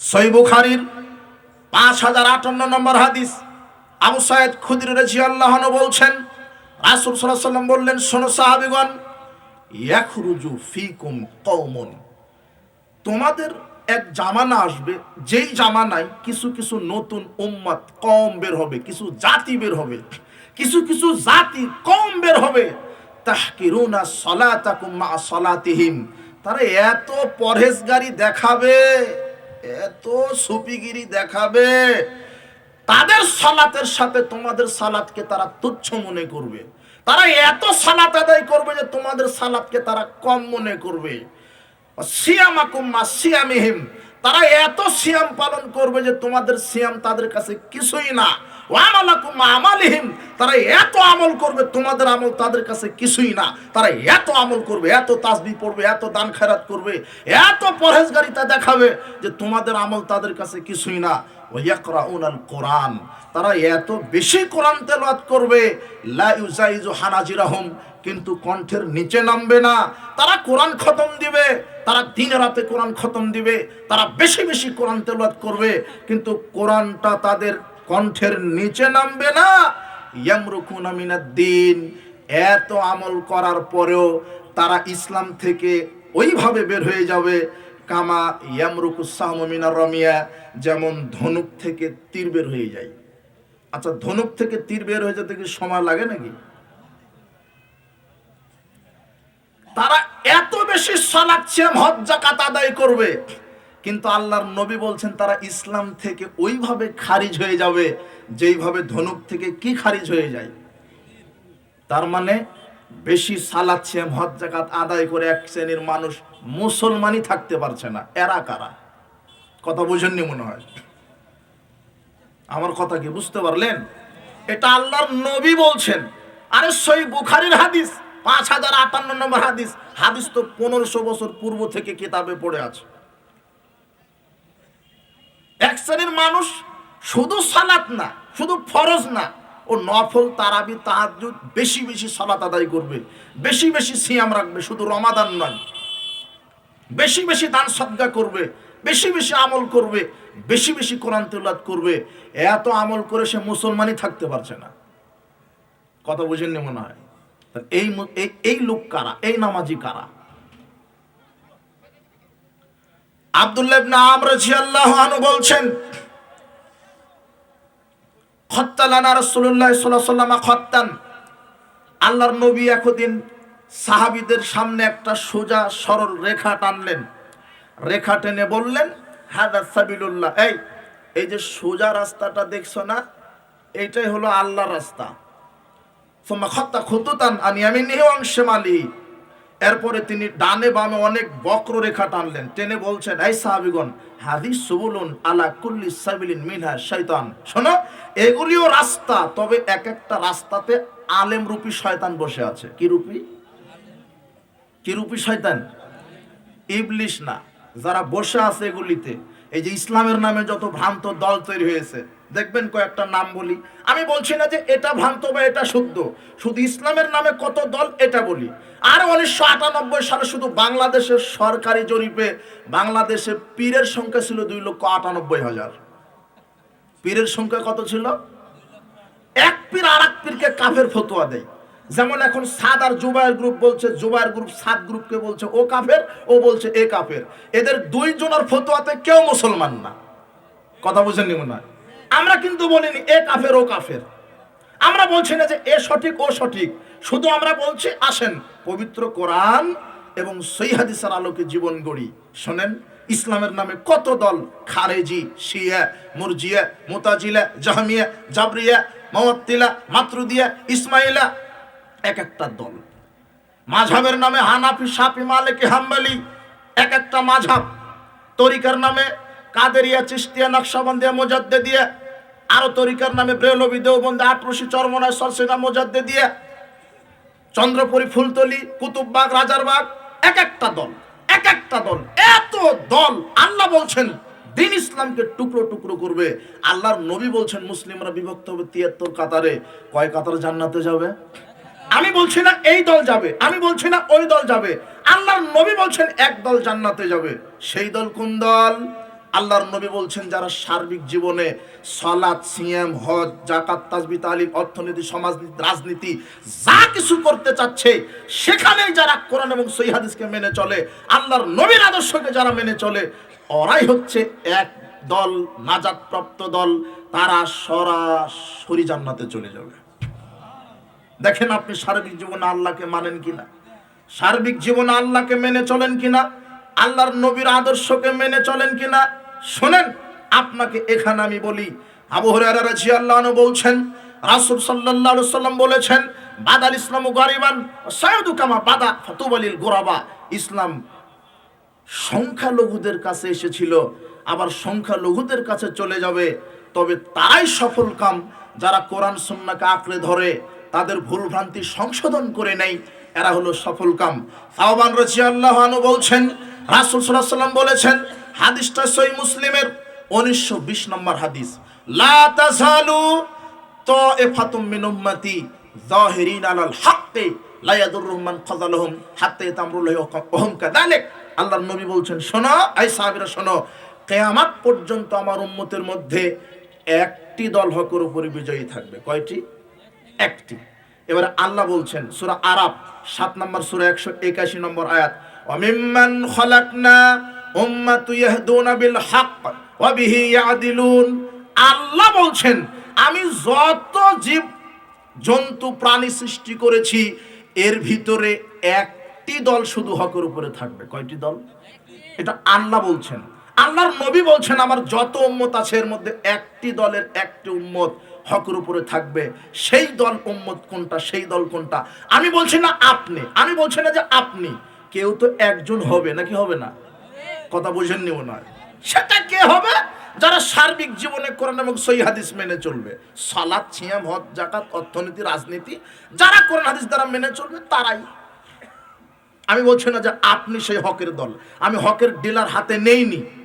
সই বুখারির পাঁচ হাজার আটান্ন নম্বর হাদিস। আবু সাইদ খুদির রেজি আল্লাহন বলছেন, রাসুল সাল্লাম বললেন, শোনো সাহাবিগণ, ইয়াখরুজু ফিকুম কওমুন। তোমাদের এক জামানা আসবে, যেই জামানায় কিছু কিছু নতুন উম্মত কম বের হবে, কিছু জাতি বের হবে, কিছু কিছু জাতি কম বের হবে। তাহকিরুনা সলাতাকুম মা সলাতিহিম। তারা এত পরহেজগারি দেখাবে। এত সুপিগিরি দেখাবে। তাদের সালাতের সাথে তোমাদের সালাতকে তারা তুচ্ছ মনে করবে। তারা এত সালাত আদায় করবে যে তোমাদের সালাতকে তারা কম মনে করবে। তারা এত সিয়াম পালন করবে যে তোমাদের সিয়াম তাদের কাছে কিছুই না। ওয়ামালাকুম আমালিহিম, তারা এত আমল করবে, তোমাদের আমল তাদের কাছে কিছুই না। তারা এত আমল করবে, এত তাসবি পড়বে, এত দান খেরাত করবে, এত পরহেজগারিতা দেখাবে যে তোমাদের আমল তাদের কাছে কিছুই না। ওয়াকরাউনাল কোরআন তারা এত বেশি কোরআন তেলাওয়াত করবে, লা ইউজাইজু হানাজিরাহুম, কিন্তু কণ্ঠের নিচে নামবে না। তারা কোরআন খতম দিবে, তারা দিনে রাতে কোরআন খতম দিবে, তারা বেশি বেশি কোরআন তেলাওয়াত করবে, কিন্তু কোরআনটা তাদের কণ্ঠের নিচে নামবে না। ইয়ামরুকুনা মিনাদ্দিন এত আমল করার পরেও তারা ইসলাম থেকে ওইভাবে বের হয়ে যাবে। কামা ইয়ামরুকুসাহমিনার রমিয়া, যেমন ধনুক থেকে তীর বের হয়ে যায়। আচ্ছা ধনুক থেকে তীর বের হয়ে যেতে কি সময় লাগে নাকি? তারা এত বেশি সালাত সিয়াম হজ আদায় করবে। কিন্তু আল্লাহর নবী বলছেন, তারা ইসলাম থেকে ওইভাবে খারিজ হয়ে যাবে যেইভাবে ধনুক থেকে কি খারিজ হয়ে যায়। তার মানে বেশি সালাত সিয়াম, হজ জাকাত আদায় করে এক শ্রেণির মানুষ মুসলমানই থাকতে পারছে না। এরা কারা? কথা বোঝেননি মনে হয়? আমার কথা কি বুঝতে পারলেন? এটা আল্লাহর নবী বলছেন। আরে সই বুখারির হাদিস, পাঁচ হাজার আটান্ন নম্বর হাদিস। হাদিস তো পনেরোশো বছর পূর্ব থেকে কিতাবে পড়ে আছে। শ্রেণির মানুষ শুধু সালাত না, শুধু ফরজ না, ও নফল, তারাবি, তাহাজ্জুদ বেশি বেশি সালাত আদায় করবে, বেশি বেশি সিয়াম রাখবে, শুধু রমাদান নয়। বেশি বেশি দান সদ্গা করবে, বেশি বেশি আমল করবে, বেশি বেশি কোরআন তেলাত করবে, এত আমল করে সে মুসলমানই থাকতে পারছে না। কথা বুঝেননি মনে হয়? এই- এই লোক কারা? এই নামাজি কারা? আব্দুল্লাহ ইবনে আমর রাদিয়াল্লাহু আনহু বলছেন, খত্তালানা রাসূলুল্লাহ সাল্লাল্লাহু আলাইহি ওয়াসাল্লাম খত্তান। আল্লাহর নবী একদিন সাহাবীদের সামনে একটা সোজা সরল রেখা টানলেন। রেখা টেনে বললেন, হাদা সাবিলুল্লাহ। এই এই যে সোজা রাস্তাটা দেখছ না, এইটাই হলো আল্লাহর রাস্তা। সোমা খত্তা খুতুতান আনি আমি নিহং শেমালি এরপরে তিনি ডানে বামে অনেক বক্র রেখা টানলেন। টেনে বলছেন, এই সাহাবিগণ, হাদিস সুবুলুন আলা কুল্লি সাবিলিন মিনহা শয়তান শোনো, এগুলিও রাস্তা, তবে এক একটা রাস্তাতে আলেম রূপী শয়তান বসে আছে। কি রূপী? কি রূপী শয়তান? ইবলিশ না, যারা বসে আছে এগুলিতে। এই যে ইসলামের নামে যত ভ্রান্ত দল তৈরি হয়েছে দেখবেন কয়েকটা নাম বলি। আমি বলছি না যে এটা ভ্রান্ত বা এটা শুদ্ধ। শুধু ইসলামের নামে কত দল এটা বলি। আর উনিশশো আটানব্বই সালে শুধু বাংলাদেশের সরকারি জরিপে বাংলাদেশে পীরের সংখ্যা ছিল দুই লক্ষ আটানব্বই হাজার। পীরের সংখ্যা কত ছিল? এক পীর আর এক পীরকে কাফের ফতোয়া দেয়। যেমন এখন সাদ আর জুবায়ের গ্রুপ বলছে, জুবায়ের গ্রুপ সাদ গ্রুপকে বলছে, ও কাফের, ও বলছে, এ কাফের। এদের দুইজনের ফতোয়াতে কেউ মুসলমান না। কথা বুঝেননি মনে হয়? আমরা কিন্তু বলিনি, এ কাফের, ও কাফের। আমরা বলছি না যে, এ সঠিক, ও সঠিক। শুধু আমরা বলছি, আসেন, পবিত্র কোরআন এবং সৈহাদিসার আলোকে জীবন গড়ি। শোনেন, ইসলামের নামে কত দল খারেজি, শিয়া, মুরজিয়া, মুতাজিলা, জাহামিয়া, জাবরিয়া মওয়াত্তিলা মাতরুদিয়া, ইসমাইলা, এক একটা দল। মাঝহাবের নামে হানাফি সাফি মালিকি, হাম্বালি, এক একটা মাঝহাব। তরিকার নামে কাদেরিয়া চিস্তিয়া নকশাবন্দিয়া মোজাদ্দে দিয়ে, আরও তরিকার নামে ব্রেলবি, দেওবন্দে আটরশি চরমনায় সরসেনা মোজাদ্দে দিয়ে, চন্দ্রপুরী, ফুলতলি, কুতুববাগ, রাজারবাগ, এক একটা দল, এক একটা দল, এত দল, আল্লাহ বলছেন, দিন ইসলামকে টুকরো টুকরো করবে। আল্লাহর নবী বলছেন, মুসলিমরা বিভক্ত হবে তিয়াত্তর কাতারে। কয় কাতার জান্নাতে যাবে? আমি বলছি না এই দল যাবে, আমি বলছি না ওই দল যাবে। আল্লাহর নবী বলছেন, এক দল জান্নাতে যাবে। সেই দল কোন দল? আল্লাহর নবী বলছেন, যারা সার্বিক জীবনে সলাৎ সিয়াম, হজ জাকাত তাজবি তালিম, অর্থনীতি সমাজনীতি রাজনীতি, যা কিছু করতে চাচ্ছে সেখানে যারা কোরআন এবং সৈহাদিসকে মেনে চলে, আল্লাহর নবীর আদর্শকে যারা মেনে চলে, ওরাই হচ্ছে এক দল নাজাতপ্রাপ্ত দল, তারা সরাসরি জান্নাতে চলে যাবে। দেখেন আপনি সার্বিক জীবনে আল্লাহকে মানেন কিনা? সার্বিক জীবনে আল্লাহকে মেনে চলেন কিনা? আল্লাহর নবীর আদর্শকে মেনে চলেন কিনা? শোনেন, আপনাকে এখানে আমি বলি, আবু হুরায়রা রাদিয়াল্লাহু আনহু বলছেন, রাসূল সাল্লাল্লাহু আলাইহি সাল্লাম বলেছেন, বাদাল ইসলামু গরিবান, সায়দু কামা বাদা ফাতুবালিল গুরাবা। ইসলাম সংখ্যালঘুদের কাছে এসেছিল, আবার সংখ্যালঘুদের কাছে চলে যাবে, তবে তারাই সফল কাম, যারা কোরআন সুন্নাকে আঁকড়ে ধরে, তাদের ভুল ভ্রান্তি সংশোধন করে নেয়, এরা হলো সফল কাম। সাহবান রচি আল্লাহ বলছেন, রাসুল সাল্লাহ সাল্লাম বলেছেন হাদিসটা সই মুসলিমের উনিশশো বিশ নম্বর হাদিস। লা তাজালু তাইফাতুম মিন উম্মতি যাহিরিন আলাল হাক্কি, লা ইয়াদুররুহুম মান খাযালাহুম হাত্তা ইয়াতামরুল্লাহি ওয়াহুম আল্লাহর নবী বলছেন, শোনো এই সাহাবীরা, শোনো, কিয়ামত পর্যন্ত আমার উম্মতের মধ্যে একটি দল হকের উপরে বিজয়ী থাকবে। কয়টি? একটি। এবারে আল্লাহ বলছেন, সূরা আরাব সাত নম্বর সূরা একশো একাশি নম্বর আয়াত অমিম্মান খলাকনা আল্লাহ বলছেন, আমি যত জীব জন্তু প্রাণী সৃষ্টি করেছি, এর ভিতরে একটি দল শুধু হকের উপরে থাকবে। কয়টি দল? এটা আল্লাহ বলছেন। আল্লাহর নবী বলছেন, আমার যত উম্মত আছে, এর মধ্যে একটি দলের একটি উম্মত হকের উপরে থাকবে। সেই দল উম্মত কোনটা, সেই দল কোনটা? আমি বলছি না আপনি, আমি বলছি না যে আপনি। কেউ তো একজন হবে, নাকি হবে না? কথা বুঝেননি মনে না। সেটা কে হবে? যারা সার্বিক জীবনে কোরআন এবং সই হাদিস মেনে চলবে। সালাদ ছিয়াম হজ জাকাত অর্থনীতি, রাজনীতি, যারা কোরআন হাদিস দ্বারা মেনে চলবে তারাই। আমি বলছি না যে আপনি সেই হকের দল। আমি হকের ডিলার হাতে নেইনি।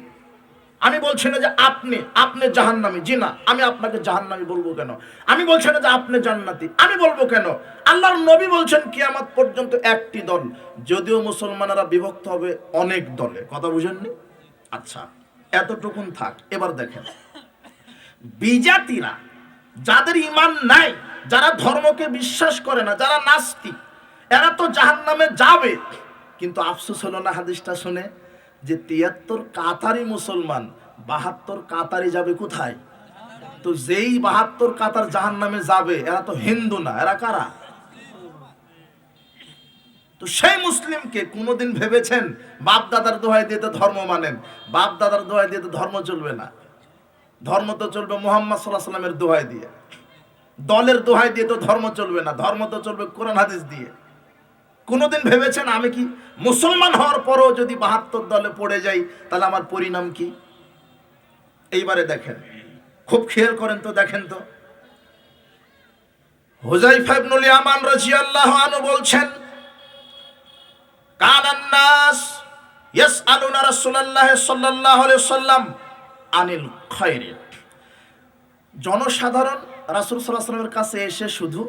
আমি বলছি না যে আপনি আপনি জাহান্নামি। জি না, আমি আপনাকে জাহান্নামি বলব কেন? আমি বলছি না যে আপনি জান্নাতি। আমি বলব কেন? আল্লাহর নবী বলছেন, কিয়ামত পর্যন্ত একটি দল। যদিও মুসলমানেরা বিভক্ত হবে অনেক দলে। কথা বুঝেননি? আচ্ছা এতটুকুন থাক, এবার দেখেন। বিজাতিরা যাদের ইমান নাই, যারা ধর্মকে বিশ্বাস করে না, যারা নাস্তিক, এরা তো জাহান্নামে যাবে। কিন্তু আফসোস হলো না হাদিসটা শুনে? যে তিয়াত্তর কাতারি মুসলমান, বাহাত্তর কাতারি যাবে কোথায়? তো যেই বাহাত্তর কাতার জাহান নামে যাবে, এরা তো হিন্দু না, এরা কারা? তো সেই মুসলিমকে কোনোদিন ভেবেছেন বাপ দাদার দোহাই দিয়ে তো ধর্ম মানেন বাপ দাদার দোহাই দিয়ে তো ধর্ম চলবে না। ধর্ম তো চলবে মোহাম্মদ সাল্লাহ সাল্লামের দোহাই দিয়ে। দলের দোহাই দিয়ে তো ধর্ম চলবে না, ধর্ম তো চলবে কোরআন হাদিস দিয়ে। কোনোদিন ভেবেছেন আমি কি মুসলমান হওয়ার পরও যদি বাহাত্তর দলে পড়ে যাই, তাহলে আমার পরিণাম কি? এইবারে দেখেন। খুব খেয়াল করেন তো, দেখেন তো। হুজাইফা ইবনুল ইয়ামান রাদিয়াল্লাহু আনহু বলছেন কানান নাস ইয়াসআলুনা রাসূলুল্লাহ সাল্লাল্লাহু আলাইহি সাল্লাম আনিল খায়রি জনসাধারণ রাসূল সাল্লাল্লাহু আলাইহি কাছে এসে শুধু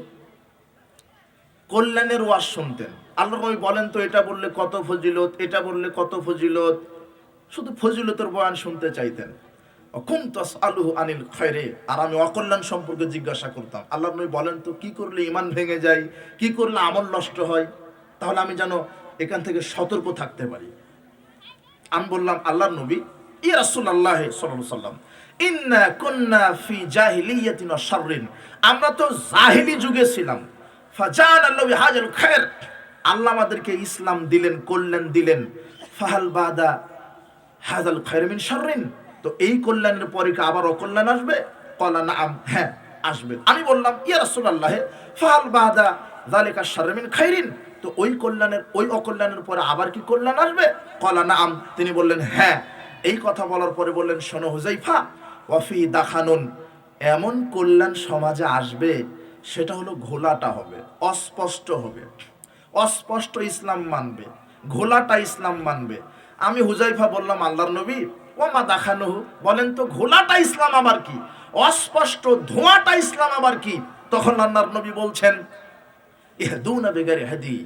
কল্যাণের ওয়াজ শুনতেন। আল্লাহ নবী বলেন তো, এটা বললে কত ফজিলত, এটা বললে কত ফজিলত। শুধু ফজিলতের বয়ান শুনতে চাইতেন। কুমতাস আলু আনিল খয়রে, আর আমি অকল্যাণ সম্পর্কে জিজ্ঞাসা করতাম। আল্লাহ নবী বলেন তো, কি করলে ইমান ভেঙে যায়? কি করলে আমল নষ্ট হয়? তাহলে আমি যেন এখান থেকে সতর্ক থাকতে পারি। আমি বললাম, আল্লাহর নবী ই রাসূল আল্লাহ সাল্লাম ইন্না কুন্না ফি জাহিলিয়াতিন শাররিন। আমরা তো জাহিলি যুগে ছিলাম। ফাজান আল্লাহ হাজাল খায়ের। আল্লাহ আমাদেরকে ইসলাম দিলেন, কল্যাণ দিলেন। ফাহাল বাদা হাজাল খায়ের মিন তো এই কল্যাণের পরে কি আবার অকল্যাণ আসবে? কলা না হ্যাঁ আসবে। আমি বললাম, ইয়া রাসূলুল্লাহ, ফাহাল বাদা যালিকা শাররিন মিন খাইরিন। তো ওই কল্যাণের, ওই অকল্যাণের পরে আবার কি কল্যাণ আসবে? কলা না আম তিনি বললেন হ্যাঁ। এই কথা বলার পরে বললেন, শোনো হুজাইফা ওয়াফি দাখানুন, এমন কল্যাণ সমাজে আসবে সেটা হলো ঘোলাটা হবে, অস্পষ্ট হবে। অস্পষ্ট ইসলাম মানবে, ঘোলাটা ইসলাম মানবে। আমি হুজাইফা বললাম, আল্লাহর নবী ও মা দেখানো বলেন তো, ঘোলাটা ইসলাম আবার কি? অস্পষ্ট ধোঁয়াটা ইসলাম আবার কি? তখন আল্লাহর নবী বলছেন, ইহদুনা বেগারে হাদি।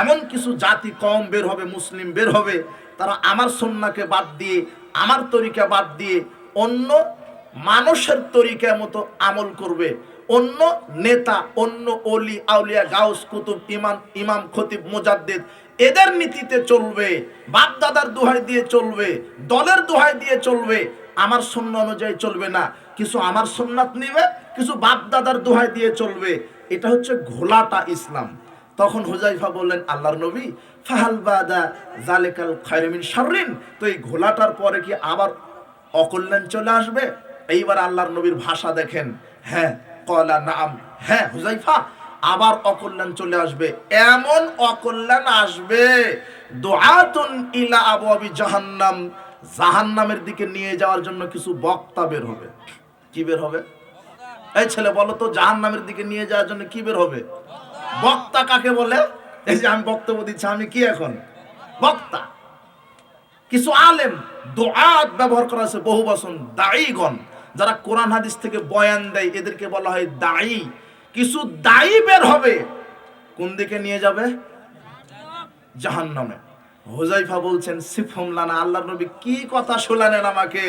এমন কিছু জাতি কম বের হবে, মুসলিম বের হবে, তারা আমার সন্নাকে বাদ দিয়ে, আমার তরিকা বাদ দিয়ে অন্য মানুষের তরিকা মতো আমল করবে। অন্য নেতা, অন্য অলি, আউলিয়া, গাউস, কুতুব, ইমাম ইমাম, খতিব, মুজাদ্দিদ, এদের নীতিতে চলবে বাপ দাদার দোহাই দিয়ে চলবে, দলের দোহাই দিয়ে চলবে, আমার সন্ন্য অনুযায়ী চলবে না। কিছু আমার সুন্নাত নিবে, কিছু বাপ দাদার দোহাই দিয়ে চলবে। এটা হচ্ছে ঘোলাটা ইসলাম। তখন হুজাইফা বললেন, আল্লাহর নবী, ফাহাল বাদা জালেকাল খায়রমিন শাররিন। তো এই ঘোলাটার পরে কি আবার অকল্যাণ চলে আসবে? এইবার আল্লাহর নবীর ভাষা দেখেন। হ্যাঁ কলা, নাম। হ্যাঁ হুজাইফা, আবার অকল্যাণ চলে আসবে। এমন অকল্যাণ আসবে, দোয়াতুন ইলা আবু আবি জাহান্নাম। জাহান্নামের দিকে নিয়ে যাওয়ার জন্য কিছু বক্তা বের হবে। কি বের হবে? এই ছেলে, বলো তো, জাহান্নামের দিকে নিয়ে যাওয়ার জন্য কি বের হবে? বক্তা কাকে বলে? এই যে আমি বক্তব্য দিচ্ছি, আমি কি এখন? বক্তা। কিছু আলেম দোয়াত ব্যবহার করা আছে বহু বচন দায়ীগণ যারা কোরআন হাদিস থেকে বয়ান দেয়, এদেরকে বলা হয় দায়ী কিছু দায়ী বের হবে, কোন দিকে নিয়ে যাবে? জাহান্নামে। হোজাইফা বলছেন সিফম লানা আল্লাহর নবী কি কথা শোনালেন আমাকে?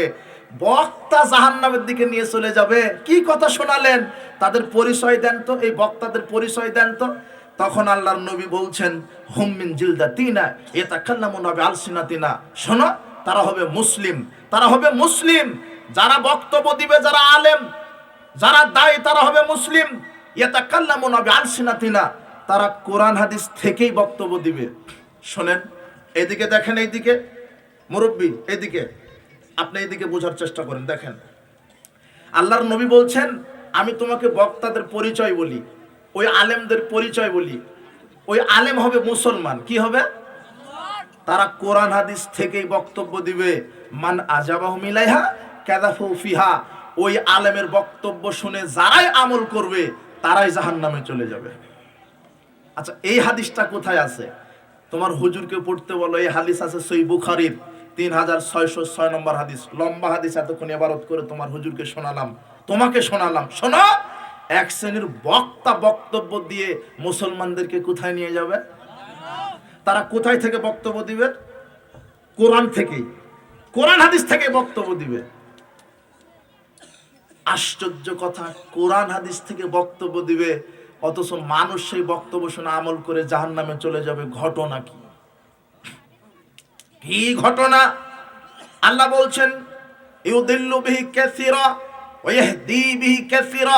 বক্তা জাহান্নামের দিকে নিয়ে চলে যাবে, কি কথা শোনালেন? তাদের পরিচয় দেন তো, এই বক্তাদের পরিচয় দেন তো। তখন আল্লাহর নবী বলছেন হুম্মিন জিলদা তিনা এটা কাল্লামুন হবে আলসিনা তিনা শোনো, তারা হবে মুসলিম, তারা হবে মুসলিম। যারা বক্তব্য দিবে, যারা আলেম, যারা দায়ী, তারা হবে মুসলিম। এটা কাল্লামুন হবে আলসিনা তিনা তারা কোরআন হাদিস থেকেই বক্তব্য দিবে। শোনেন, এদিকে দেখেন এইদিকে। মুরব্বী, এদিকে। আপনি এদিকে বোঝার চেষ্টা করেন, দেখেন। আল্লাহর নবী বলছেন, আমি তোমাকে বক্তাদের পরিচয় বলি, ওই আলেমদের পরিচয় বলি। ওই আলেম হবে মুসলমান। কি হবে? তারা কোরআন হাদিস থেকেই বক্তব্য দিবে। মান আজাবাহ মিলাইহা কাদাফু ফিহা, ওই আলেমের বক্তব্য শুনে যারাই আমল করবে, তারাই জাহান্নামে চলে যাবে। আচ্ছা এই হাদিসটা কোথায় আছে? তোমার হুজুরকে পড়তে বলো, এই হাদিস আছে সই বুখারির, তিন হাজার ছয়শো ছয় নম্বর হাদিস। লম্বা হাদিস এতক্ষণ এবারত করে তোমার হুজুরকে শোনালাম। তোমাকে শোনালাম। শোনো, এক শ্রেণির বক্তা বক্তব্য দিয়ে মুসলমানদেরকে কোথায় নিয়ে যাবে? তারা কোথায় থেকে বক্তব্য দিবে? কোরআন থেকেই। কোরআন হাদিস থেকে বক্তব্য দিবে। আশ্চর্য কথা, কোরআন হাদিস থেকে বক্তব্য দিবে, অথচ মানুষ সেই বক্তব্য শুনে আমল করে জাহান নামে চলে যাবে, ঘটনা কি? কি ঘটনা? আল্লাহ বলছেন, ইউদিল্লু বিহি কাসীরা ওয়া ইয়াহদি বিহি কাসীরা।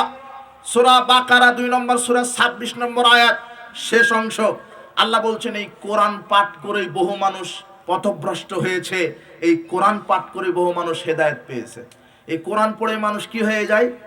সূরা বাকারা 2 নম্বর, সূরা 26 নম্বর আয়াত, শেষ অংশ। আল্লাহ বলছেন, এই কোরআন পাঠ করেই বহু মানুষ পথভ্রষ্ট হয়েছে, এই কোরআন পাঠ করে বহু মানুষ হেদায়েত পেয়েছে। এই কোরআন পড়ে মানুষ কি হয়ে যায়?